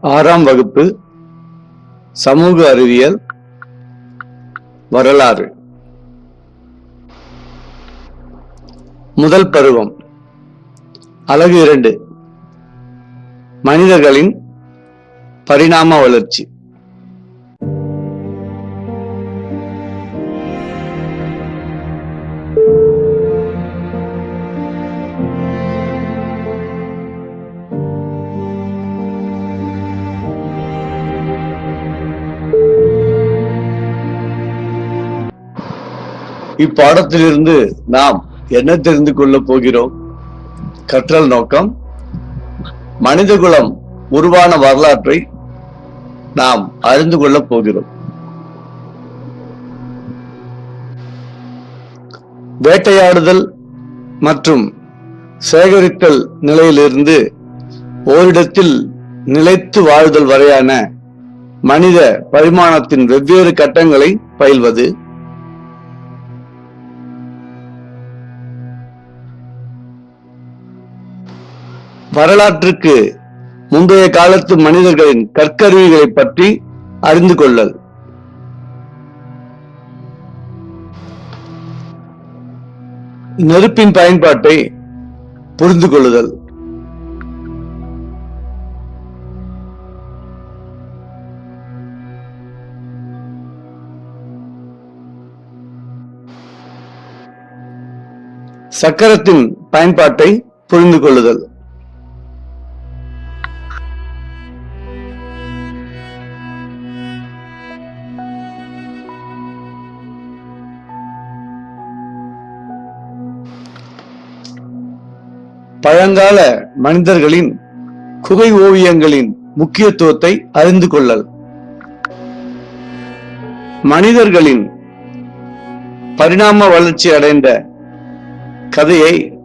ஆறாம் வகுப்பு சமூக அறிவியல் வரலாறு. முதல் பருவம். அழகு இரண்டு. மனிதர்களின் பரிணாம வளர்ச்சி. இப்பாடத்திலிருந்து நாம் என்ன தெரிந்து கொள்ள போகிறோம்? கற்றல் நோக்கம். மனிதகுலம் உருவான வரலாற்றை நாம் அறிந்து கொள்ளப் போகிறோம். வேட்டையாடுதல் மற்றும் சேகரித்தல் நிலையிலிருந்து ஓரிடத்தில் நிலைத்து வாழ்தல் வரையான மனித பரிமாணத்தின் வெவ்வேறு கட்டங்களை பயில்வது. வரலாற்றுக்கு முந்தைய காலத்து மனிதர்களின் கற்கருவிகளை பற்றி அறிந்து கொள்ளல். நெருப்பின் பயன்பாட்டை புரிந்து கொள்ளுதல். சக்கரத்தின் பயன்பாட்டை புரிந்து கொள்ளுதல். பழங்கால மனிதர்களின் குகை ஓவியங்களின் முக்கியத்துவத்தை அறிந்து கொள்ளல். மனிதர்களின் பரிணாம வளர்ச்சி அடைந்த கதையை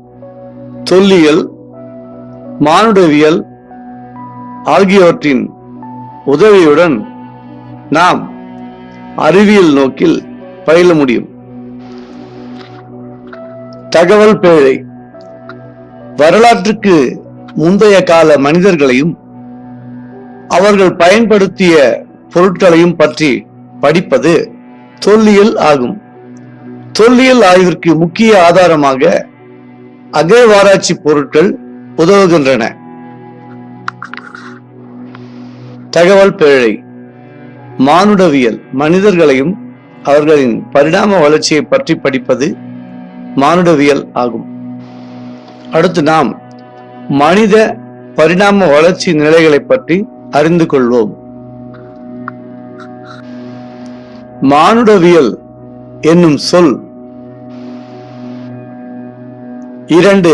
தொல்லியல் மானுடவியல் ஆகியவற்றின் உதவியுடன் நாம் அறிவியல் நோக்கில் பயில முடியும். தகவல் பேழை. வரலாற்றுக்கு முந்தைய கால மனிதர்களையும் அவர்கள் பயன்படுத்திய பொருட்களையும் பற்றி படிப்பது தொல்லியல் ஆகும். தொல்லியல் ஆய்விற்கு முக்கிய ஆதாரமாக அகழ்வாராய்ச்சி பொருட்கள் உதவுகின்றன. தகவல் பிழை மானுடவியல் மனிதர்களையும் அவர்களின் பரிணாம வளர்ச்சியை பற்றி படிப்பது மானுடவியல் ஆகும். அடுத்து நாம் மனித பரிணாம வளர்ச்சி நிலைகளை பற்றி அறிந்து கொள்வோம். மானுடவியல் என்னும் சொல் இரண்டு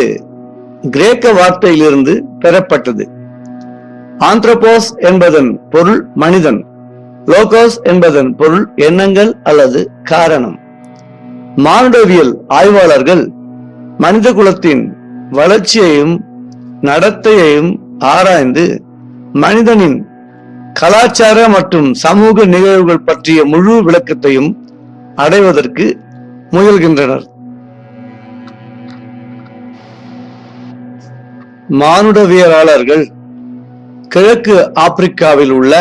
கிரேக்க வார்த்தையிலிருந்து பெறப்பட்டது. ஆந்த்ரோபோஸ் என்பதன் பொருள் மனிதன் லோகோஸ் என்பதன் பொருள் எண்ணங்கள் அல்லது காரணம். மானுடவியல் ஆய்வாளர்கள் மனித குலத்தின் வளர்ச்சியையும் நடத்தையையும் ஆராய்ந்து மனிதனின் கலாச்சார மற்றும் சமூக நிகழ்வுகள் பற்றிய முழு விளக்கத்தையும் அடைவதற்கு முயல்கின்றனர். மானுடவியலாளர்கள் கிழக்கு ஆப்பிரிக்காவில் உள்ள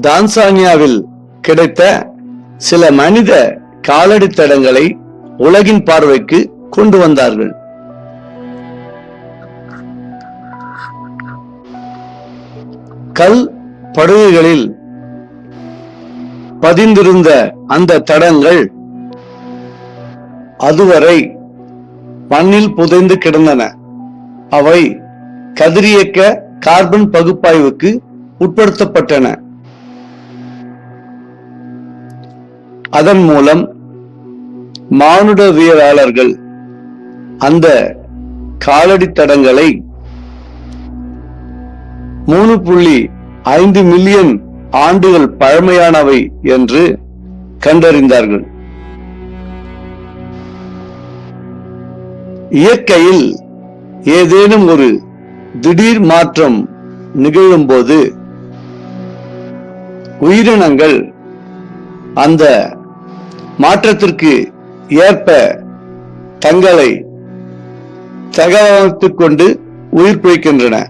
தான்சானியாவில் கிடைத்த சில மனித காலடி தடங்களை உலகின் பார்வைக்கு கொண்டு வந்தார்கள். கல் படுகைகளில் பதிந்திருந்த அந்த தடங்கள் அதுவரை மண்ணில் புதைந்து கிடந்தன. அவை கதிரியக்க கார்பன் பகுப்பாய்வுக்கு உட்படுத்தப்பட்டன. அதன் மூலம் மானுடவியலாளர்கள் அந்த காலடி தடங்களை மூணு புள்ளி ஐந்து மில்லியன் ஆண்டுகள் பழமையானவை என்று கண்டறிந்தார்கள். இயற்கையில் ஏதேனும் ஒரு திடீர் மாற்றம் நிகழும்போது உயிரினங்கள் அந்த மாற்றத்திற்கு ஏற்ப தங்களை தகவமைத்துக் கொண்டு உயிர் பிழைக்கின்றன.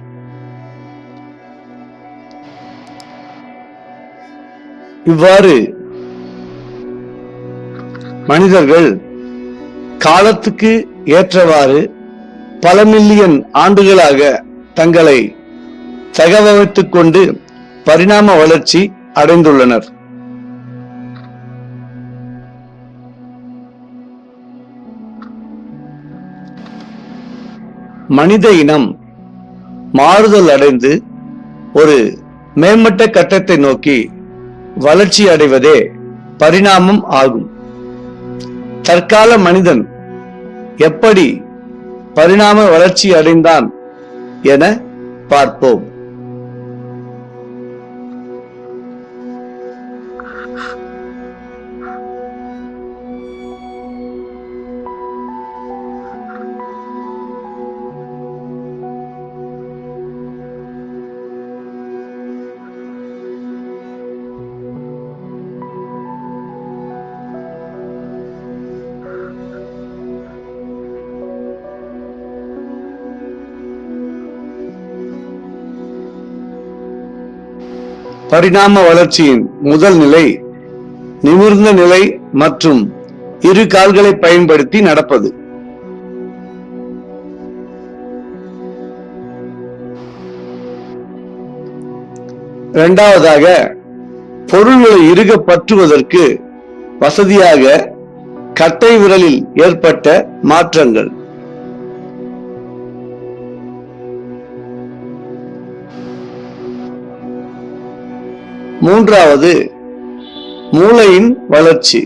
இவ்வாறு மனிதர்கள் காலத்துக்கு ஏற்றவாறு பல மில்லியன் ஆண்டுகளாக தங்களை தகவமைத்துக் கொண்டு பரிணாம வளர்ச்சி அடைந்துள்ளனர். மனித இனம் மாறுதல் அடைந்து ஒரு மேம்பட்ட கட்டத்தை நோக்கி வளர்ச்சி அடைவதே பரிணாமம் ஆகும். தற்கால மனிதன் எப்படி பரிணாம வளர்ச்சி அடைந்தான் என பார்ப்போம். பரிணாம வளர்ச்சியின் முதல் நிலை நிமிர்ந்த நிலை மற்றும் இரு கால்களை பயன்படுத்தி நடப்பது. இரண்டாவதாக பொருள்களை இறுக பற்றுவதற்கு வசதியாக கட்டை விரலில் ஏற்பட்ட மாற்றங்கள். மூன்றாவது மூளையின் வளர்ச்சி.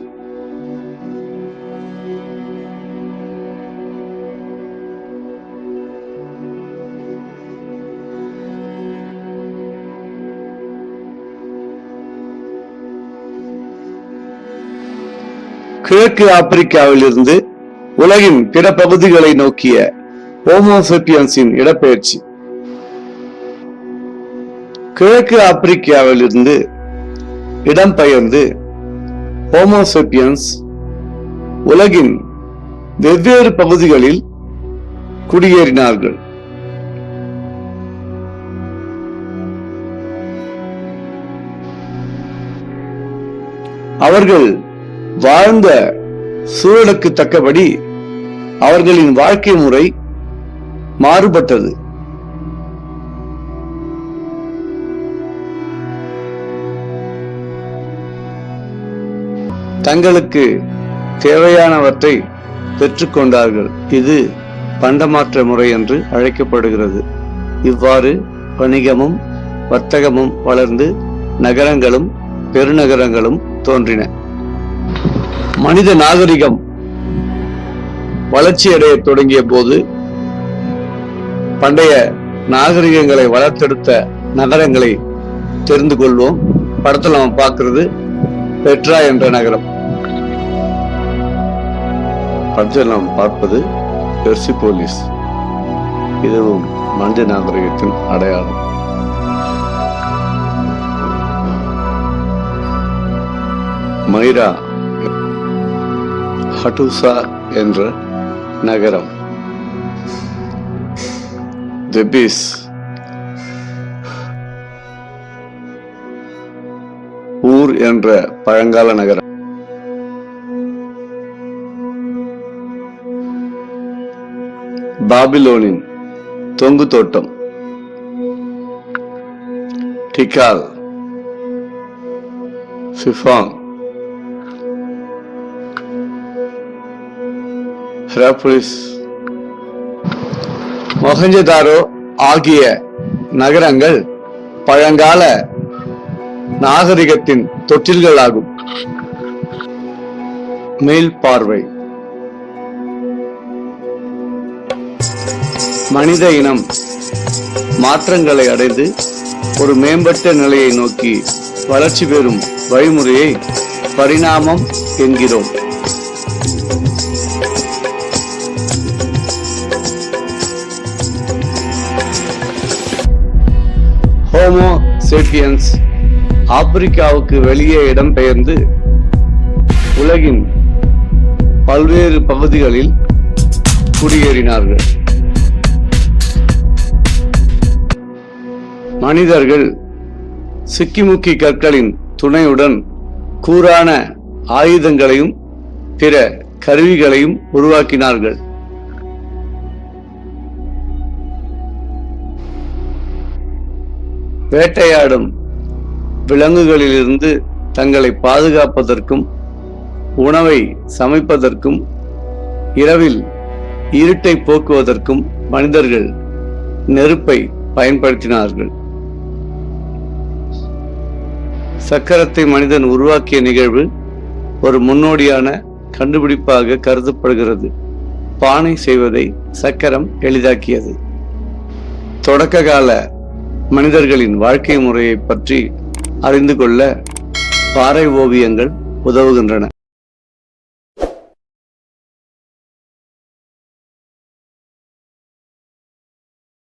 கிழக்கு ஆப்பிரிக்காவில் இருந்து உலகின் பிற பகுதிகளை நோக்கிய ஹோமோசெப்பியன்ஸின் இடப்பெயர்ச்சி. கிழக்கு ஆப்பிரிக்காவிலிருந்து இடம்பெயர்ந்து ஹோமோசெப்பியன்ஸ் உலகின் வெவ்வேறு பகுதிகளில் குடியேறினார்கள். அவர்கள் வாழ்ந்த சூழலுக்கு தக்கபடி அவர்களின் வாழ்க்கை முறை மாறுபட்டது. தங்களுக்கு தேவையானவற்றை பெற்றுக்கொண்டார்கள். இது பண்டமாற்ற முறை என்று அழைக்கப்படுகிறது. இவ்வாறு வணிகமும் வர்த்தகமும் வளர்ந்து நகரங்களும் பெருநகரங்களும் தோன்றின. மனித நாகரிகம் வளர்ச்சியடைய தொடங்கிய போது பண்டைய நாகரிகங்களை வளர்த்தெடுத்த நகரங்களை தெரிந்து கொள்வோம். படத்தில் நம்ம பார்க்கறது பெட்ரா என்ற நகரம். படத்தில் நாம் பார்ப்பது பெர்சிபோலிஸ். இதுவும் மஞ்ச நாகரிகத்தின் அடையாளம். மைரா ஹட்டுசா என்ற நகரம். தெபிஸ் ஊர் என்ற பழங்கால நகரம். பாபிலோனின் தொங்கு தோட்டம். டிகால் சிஃபாங் ஹெராபுலிஸ் மொஹஞ்சதாரோ ஆகிய நகரங்கள் பழங்கால நாகரிகத்தின் தொட்டில்களாகும். மேல் பார்வை. மனித இனம் மாற்றங்களை அடைந்து ஒரு மேம்பட்ட நிலையை நோக்கி வளர்ச்சி பெறும் வழிமுறையை பரிணாமம் என்கிறோம். ஹோமோ சேப்பியன்ஸ் ஆப்பிரிக்காவுக்கு வெளியே இடம்பெயர்ந்து உலகின் பல்வேறு பகுதிகளில் குடியேறினார்கள். மனிதர்கள் சிக்கிமுக்கி கற்களின் துணையுடன் கூரான ஆயுதங்களையும் பிற கருவிகளையும் உருவாக்கினார்கள். வேட்டையாடும் விலங்குகளிலிருந்து தங்களை பாதுகாப்பதற்கும் உணவை சமைப்பதற்கும் இரவில் இருட்டை போக்குவதற்கும் மனிதர்கள் நெருப்பை பயன்படுத்தினார்கள். சக்கரத்தை மனிதன் உருவாக்கிய நிகழ்வு ஒரு முன்னோடியான கண்டுபிடிப்பாக கருதப்படுகிறது. பானை செய்வதை சக்கரம் எளிதாக்கியது. தொடக்க கால மனிதர்களின் வாழ்க்கை முறையை பற்றி அறிந்து கொள்ள பாறை ஓவியங்கள் உதவுகின்றன.